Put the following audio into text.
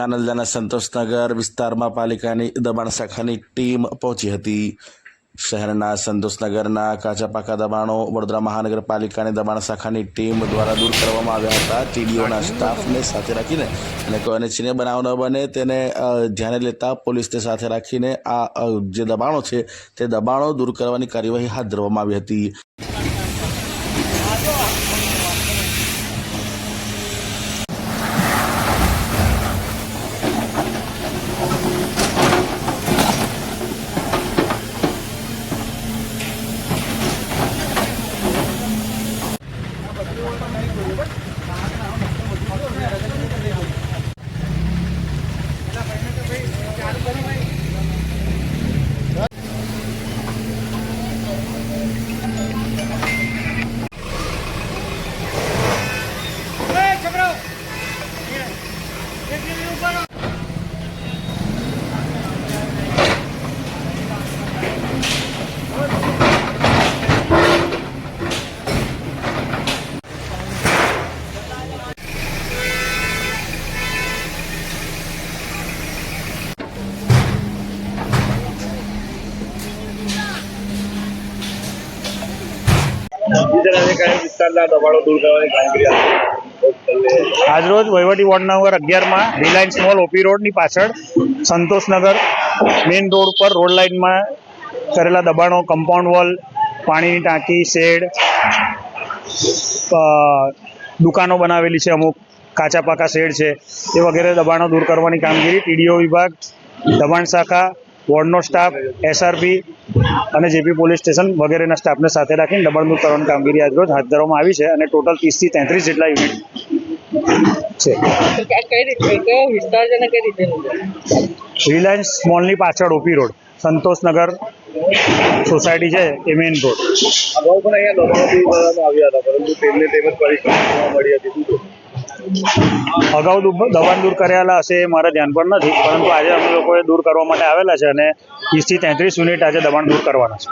તાનલજાના સંતોષનગર વિસ્તારમાં પાલિકાની દબાણ શાખાની ટીમ પહોંચી હતી. શહેરના સંતોષનગરના કાચા પાકા દબાણો વડોદરા મહાનગરપાલિકાની દબાણ શાખાની ટીમ દ્વારા દૂર કરવામાં આવ્યા હતા. ટીડીઓના સ્ટાફને સાથે રાખીને અને કોઈને છીને બનાવ ન બને તેને ધ્યાને લેતા પોલીસને સાથે રાખીને આ જે દબાણો છે તે દબાણો દૂર કરવાની કાર્યવાહી હાથ ધરવામાં આવી હતી. one. આજરોજ વહીવટી વોર્ડ નંબર અગિયારમાં રિલાયન્સ મોલ ઓપી રોડની પાછળ સંતોષનગર મેઇન રોડ પર રોડ લાઇનમાં કરેલા દબાણો કમ્પાઉન્ડ વોલ પાણીની ટાંકી, શેડ દુકાનો બનાવેલી છે, અમુક કાચા પાકા શેડ છે, એ વગેરે દબાણો દૂર કરવાની કામગીરી ટીડીઓ વિભાગ, દબાણ શાખા વોર્ડનો સ્ટાફ એસઆરપી અને જેપી પોલીસ સ્ટેશન વગેરેના સ્ટાફને સાથે રાખીને દબાણ દૂર કરવાની કામગીરી આજરોજ હાથ ધરવામાં આવી છે અને ટોટલ ત્રીસથી તેત્રીસ જેટલા યુનિટ છે. રિલાયન્સ મોલની પાછળ ઓપી રોડ સંતોષનગર સોસાયટી છે એ મેઇન રોડ. અગાઉ પણ અહીંયા દબાણો આવ્યા હતા પરંતુ તેમને તેમજ પરિસ્થિતિ મળી હતી? અગાઉ દબાણ દૂર કરેલા હશે એ મારા ધ્યાન પર નથી, પરંતુ આજે અમે લોકોએ દૂર કરવા માટે આવેલા છે અને ત્રીસથી તેત્રીસ યુનિટ આજે દબાણ દૂર કરવાના છે.